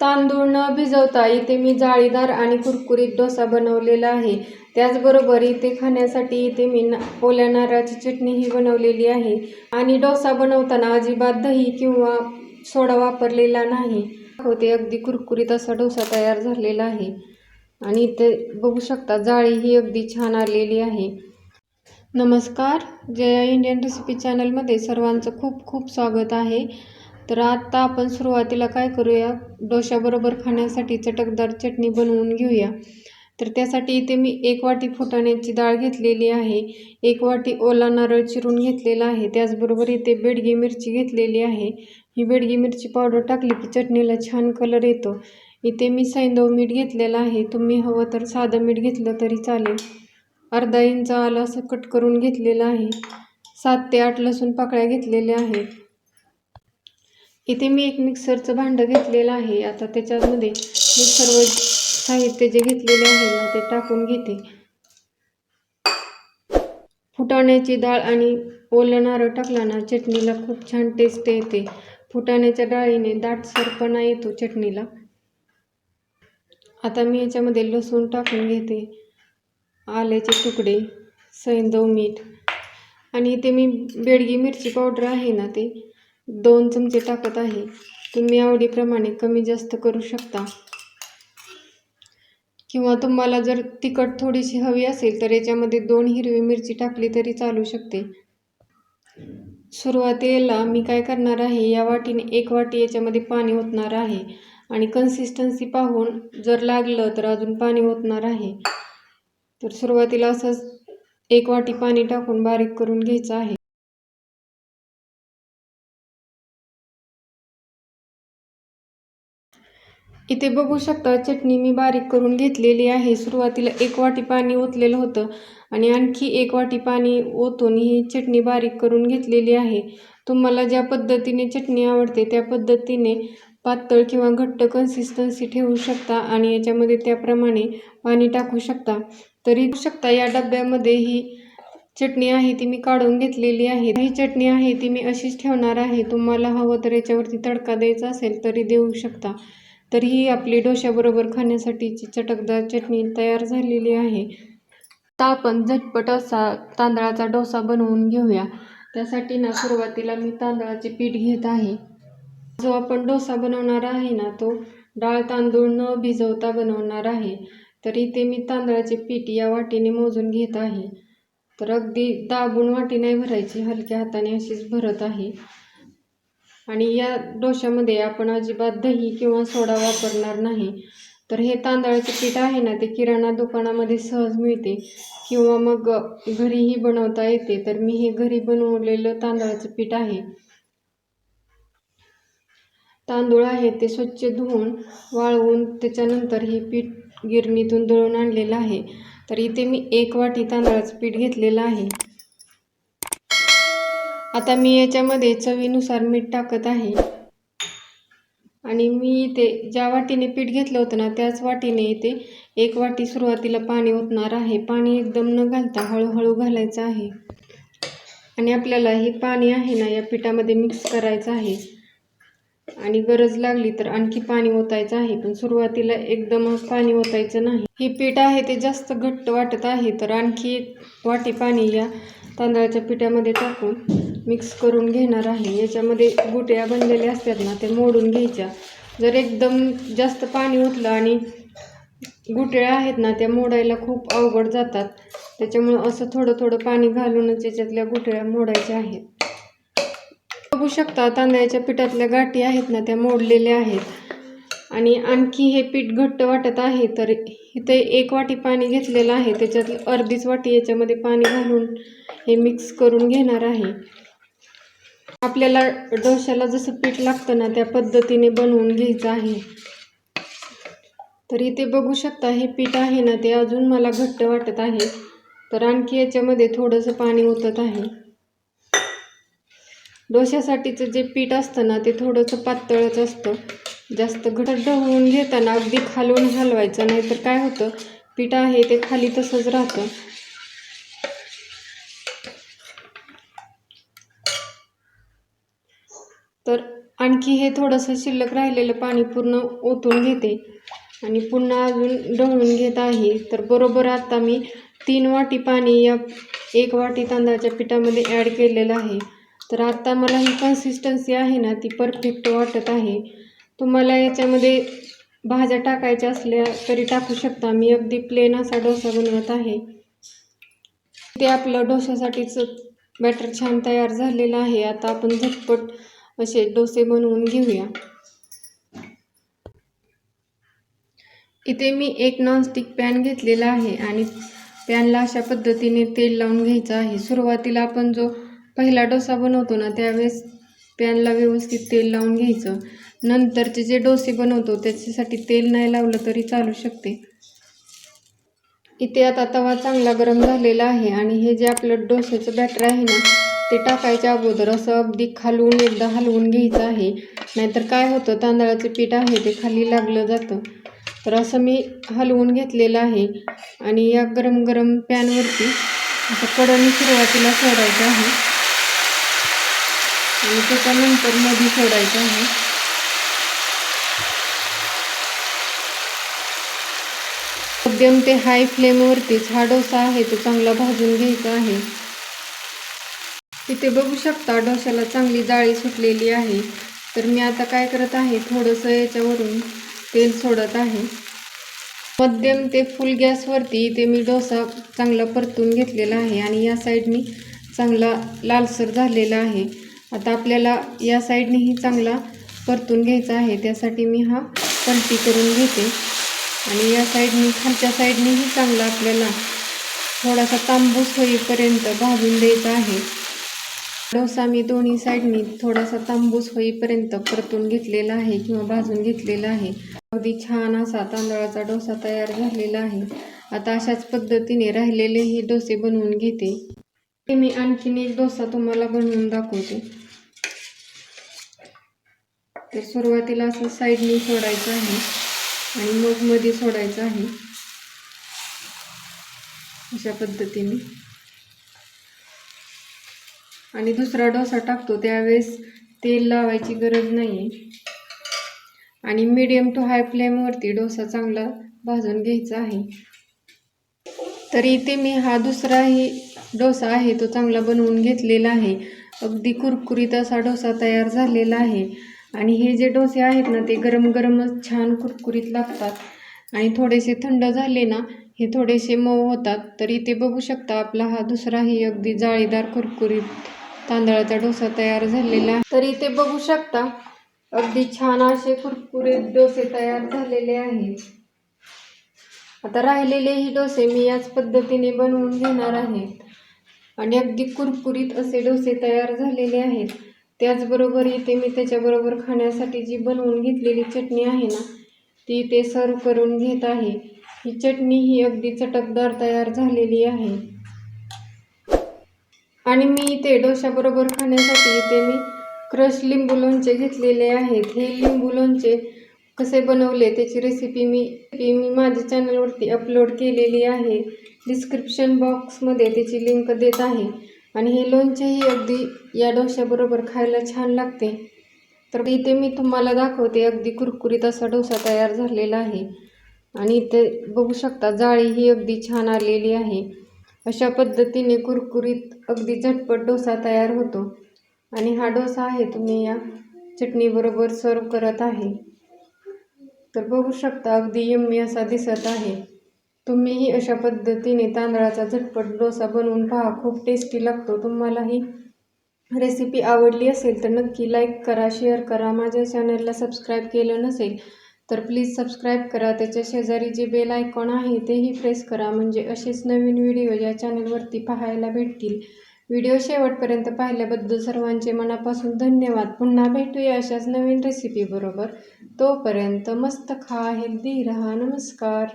तांदूळ न भिजवता इथे मी जाळीदार आणि कुरकुरीत डोसा बनवलेला आहे. त्याचबरोबर इथे खाण्यासाठी इथे मी ना ओल्या नारळाची चटणीही बनवलेली आहे. आणि डोसा बनवताना अजिबात दही किंवा सोडा वापरलेला नाही. होते अगदी कुरकुरीत असा डोसा तयार झालेला आहे. आणि इथे बघू शकता जाळी ही अगदी छान आलेली आहे. नमस्कार जया इंडियन रेसिपी चॅनलमध्ये सर्वांचं खूप खूप स्वागत आहे. तर आत्ता आपण सुरुवातीला काय करूया? डोशाबरोबर खाण्यासाठी चटकदार चटणी बनवून घेऊया. तर त्यासाठी इथे मी एक वाटी फुटाण्याची डाळ घेतलेली आहे. एक वाटी ओला नारळ चिरून घेतलेला आहे. त्याचबरोबर इथे बेडगी मिरची घेतलेली आहे. ही बेडगी मिरची पावडर टाकली की चटणीला छान कलर येतो. इथे मी सैंदव मीठ घेतलेलं आहे. तुम्ही हवं तर साधं मीठ घेतलं तरी चालेल. अर्धा इंच आलं असं कट करून घेतलेलं आहे. सात ते आठ लसूण पाकळ्या घेतलेल्या आहेत. इथे मी एक मिक्सरचं भांडं घेतलेलं आहे. आता त्याच्यामध्ये मी सर्व साहित्य जे घेतलेले आहे ना ते टाकून घेते. फुटाण्याची डाळ आणि ओलं नारळ टाकला ना चटणीला खूप छान टेस्ट येते. फुटाण्याच्या डाळीने दाटसरपणा येतो चटणीला. आता मी याच्यामध्ये लसूण टाकून घेते. आल्याचे तुकडे सैंदव मीठ आणि इथे मी बेडगी मिरची पावडर आहे ना ते दोन चमचे टाकत आहे. तुम्ही आवडीप्रमाणे कमी जास्त करू शकता. किंवा तुम्हाला जर तिखट थोडीशी हवी असेल तर याच्यामध्ये दोन हिरवी मिरची टाकली तरी चालू शकते. सुरुवातीला मी काय करणार आहे या वाटीने एक वाटी याच्यामध्ये पाणी ओतणार आहे. आणि कन्सिस्टन्सी पाहून जर लागलं तर अजून पाणी ओतणार आहे. तर सुरुवातीला असंच एक वाटी पाणी टाकून बारीक करून घ्यायचं आहे. इथे बघू शकता चटणी मी बारीक करून घेतलेली आहे. सुरुवातीला एक वाटी पाणी ओतलेलं होतं आणि आणखी एक वाटी पाणी ओतून ही चटणी बारीक करून घेतलेली आहे. तुम्हाला ज्या पद्धतीने चटणी आवडते त्या पद्धतीने पातळ किंवा घट्ट कन्सिस्टन्सी ठेवू शकता आणि याच्यामध्ये त्याप्रमाणे पाणी टाकू शकता. तरी शकता या डब्यामध्ये ही चटणी आहे ती मी काढून घेतलेली आहे. ही चटणी आहे ती मी अशीच ठेवणार आहे. तुम्हाला हवं तर याच्यावरती तडका द्यायचा असेल तरी देऊ शकता. तर ही आपली डोश्याबरोबर खाण्यासाठीची चटकदार चटणी तयार झालेली आहे. तर आपण झटपट असा तांदळाचा डोसा बनवून घेऊया. त्यासाठी ना सुरुवातीला मी तांदळाचे पीठ घेत आहे. जो आपण डोसा बनवणार आहे ना तो डाळ तांदूळ न भिजवता बनवणार आहे. तर इथे मी तांदळाचे पीठ या वाटीने मोजून घेत आहे. तर अगदी दाबून वाटी नाही भरायची हलक्या हाताने अशीच भरत आहे. आणि या डोशामध्ये आपण अजिबात दही किंवा सोडा वापरणार नाही. तर हे तांदळाचे पीठ आहे ना ते किराणा दुकानामध्ये सहज मिळते. किंवा मग घरीही बनवता येते. तर मी हे घरी बनवलेलं तांदळाचं पीठ आहे. तांदूळ आहे ते स्वच्छ धुवून वाळवून त्याच्यानंतर हे पीठ गिरणीतून दळून आणलेलं आहे. तर इथे मी एक वाटी तांदळाचं पीठ घेतलेलं आहे. आता मी याच्यामध्ये चवीनुसार मीठ टाकत आहे. आणि मी इथे ज्या वाटीने पीठ घेतलं होतं ना त्याच वाटीने इथे एक वाटी सुरुवातीला पाणी ओतणार आहे. पाणी एकदम न घालता हळूहळू घालायचं आहे. आणि आपल्याला हे पाणी आहे ना या पिठामध्ये मिक्स करायचं आहे. आणि गरज लागली तर आणखी पाणी ओतायचं आहे पण सुरुवातीला एकदम पाणी ओतायचं नाही. हे पीठ आहे ते जास्त घट्ट वाटत आहे तर आणखी एक वाटी पाणी या तांदळाच्या पिठामध्ये टाकून मिक्स करून घेणार आहे. याच्यामध्ये गुट्या बनलेल्या असतात ना ते मोडून घ्यायच्या. जर एकदम जास्त पाणी ओतलं आणि गुटळ्या आहेत ना त्या मोडायला खूप अवघड जातात. त्याच्यामुळं असं थोडं थोडं पाणी घालूनच याच्यातल्या गुटळ्या मोडायच्या आहेत. बघू शकता तांदळाच्या पिठातल्या गाठी आहेत ना त्या मोडलेल्या आहेत. आणि आणखी हे पीठ घट्ट वाटत आहे तर इथे एक वाटी पाणी घेतलेलं आहे. त्याच्यात अर्धीच वाटी याच्यामध्ये पाणी घालून हे मिक्स करून घेणार आहे. आपल्याला डोश्याला जसं पीठ लागतं ना त्या पद्धतीने बनवून घ्यायचं आहे. तर इथे बघू शकता हे पीठ आहे ना ते अजून मला घट्ट वाटत आहे. तर आणखी याच्यामध्ये थोडंसं पाणी ओतत आहे. डोश्यासाठीचं जे पीठ असतं ना ते थोडंसं पातळच असतं. जास्त घट्ट होऊन घेताना अगदी खालून हलवायचं नाहीतर काय होतं? पीठ आहे ते खाली तसंच राहतं. तर आणखी हे थोडंसं शिल्लक राहिलेलं पाणी पूर्ण ओतून घेते. आणि पुन्हा अजून ढवळून घेत आहे. तर बरोबर आता मी तीन वाटी पाणी या एक वाटी तांदळाच्या पिठामध्ये ॲड केलेलं आहे. तर आता मला ही कन्सिस्टन्सी आहे ना ती परफेक्ट वाटत आहे. तुम्हाला याच्यामध्ये भाज्या टाकायच्या असल्या तरी टाकू शकता. मी अगदी प्लेन असा डोसा बनवत आहे. ते आपलं डोशासाठीच बॅटर छान तयार झालेलं आहे. आता आपण झटपट असे डोसे बनवून घेऊया. इथे मी एक नॉनस्टिक पॅन घेतलेला आहे आणि पॅनला अशा पद्धतीने तेल लावून घ्यायचं आहे. सुरुवातीला आपण जो पहिला डोसा बनवतो ना त्यावेळेस पॅनला व्यवस्थित तेल लावून घ्यायचं. नंतरचे जे डोसे बनवतो त्याच्यासाठी तेल नाही लावलं तरी चालू शकते. इथे आता तवा चांगला गरम झालेला आहे आणि हे जे आपलं डोश्याचं बॅटर आहे ना ते टाकायच्या अगोदर असं अगदी खालवून एकदा हलवून घ्यायचं आहे. नाहीतर काय होतं तांदळाचं पीठ आहे ते खाली लागलं जातं. तर असं मी हलवून घेतलेलं आहे आणि या गरम गरम पॅनवरती असं कडणी सुरुवातीला सोडायचं आहे. त्याच्यानंतरमध्ये सोडायचं आहे. मध्यम ते हाय फ्लेमवरतीच हा डोसा आहे तो चांगला भाजून घ्यायचा आहे. इथे बघू शकता डोश्याला चांगली जाळी सुटलेली आहे. तर मी आता काय करत आहे थोडंसं याच्यावरून तेल सोडत आहे. मध्यम ते फुल गॅसवरती इथे मी डोसा चांगला परतून घेतलेला आहे आणि या साईडनी चांगला लालसर झालेला आहे. आता आपल्याला या साईडनेही चांगला परतून घ्यायचा आहे. त्यासाठी मी हा पलटी करून घेते. आणि या साईडने खालच्या साईडनेही चांगला आपल्याला थोडासा तांबूस होईपर्यंत भाजून द्यायचा आहे. डोसा मी दोन्ही साईडनी थोडासा तांबूस होईपर्यंत परतून घेतलेला आहे किंवा भाजून घेतलेला आहे. अगदी छान असा तांदळाचा डोसा तयार झालेला आहे. आता अशाच पद्धतीने राहिलेलेही डोसे बनवून घेते. ते मी आणखीन एक डोसा तुम्हाला बनवून दाखवते. तर सुरुवातीला असं साईडनी सोडायचं आहे आणि मग मध्ये सोडायचं आहे. अशा पद्धतीने. आणि दुसरा डोसा टाकतो त्यावेळेस तेल लावायची गरज नाही आहे आणि मीडियम टू हाय फ्लेमवरती डोसा चांगला भाजून घ्यायचा आहे. तरी इथे मी हा दुसराही डोसा आहे तो चांगला बनवून घेतलेला आहे. अगदी कुरकुरीत असा डोसा तयार झालेला आहे. आणि हे जे डोसे आहेत ना ते गरम गरमच छान कुरकुरीत लागतात. आणि थोडेसे थंड झाले ना हे थोडेसे मऊ होतात. तर इथे बघू शकता आपला हा दुसराही अगदी जाळीदार कुरकुरीत तांदळाचा डोसा तयार झालेला आहे. तर इथे बघू शकता अगदी छान असे कुरकुरीत डोसे तयार झालेले आहेत. आता राहिलेलेही डोसे मी याच पद्धतीने बनवून घेणार आहेत आणि अगदी कुरकुरीत असे डोसे तयार झालेले आहेत. त्याचबरोबर इथे मी त्याच्याबरोबर खाण्यासाठी जी बनवून घेतलेली चटणी आहे ना ती इथे सर्व करून घेत आहे. ही चटणी ही अगदी चटकदार तयार झालेली आहे. आणि मी इथे डोशाबरोबर खाण्यासाठी इथे मी क्रश लिंबू लोणचे घेतलेले आहेत. हे लिंबू लोणचे कसे बनवले त्याची रेसिपी मी मी माझ्या चॅनलवरती अपलोड केलेली आहे. डिस्क्रिप्शन बॉक्समध्ये त्याची लिंक देत आहे. आणि हे लोणचेही अगदी या डोश्याबरोबर खायला छान लागते. तर इथे मी तुम्हाला दाखवते अगदी कुरकुरीत असा डोसा तयार झालेला आहे. आणि इथे बघू शकता जाळी ही अगदी छान आलेली आहे. अशा पद्धतीने कुरकुरीत अगदी झटपट डोसा तयार होतो. आणि हा डोसा आहे तुम्ही या चटणीबरोबर सर्व करत आहे. तर बघू शकता अगदी यम्मी असा दिसत आहे. तुम्हीही अशा पद्धतीने तांदळाचा झटपट डोसा बनवून पहा. खूप टेस्टी लागतो. तुम्हाला ही रेसिपी आवडली असेल तर नक्की लाईक करा शेअर करा. माझ्या चॅनलला सबस्क्राईब केलं नसेल तर प्लीज सबस्क्राईब करा. त्याच्या शेजारी जे बेल आयकॉन आहे तेही प्रेस करा. म्हणजे असेच नवीन व्हिडिओ या चॅनलवरती पाहायला भेटतील. व्हिडिओ शेवटपर्यंत पाहिल्याबद्दल सर्वांचे मनापासून धन्यवाद. पुन्हा भेटूया अशाच नवीन रेसिपीबरोबर तोपर्यंत मस्त खा हेल्दी रहा. नमस्कार.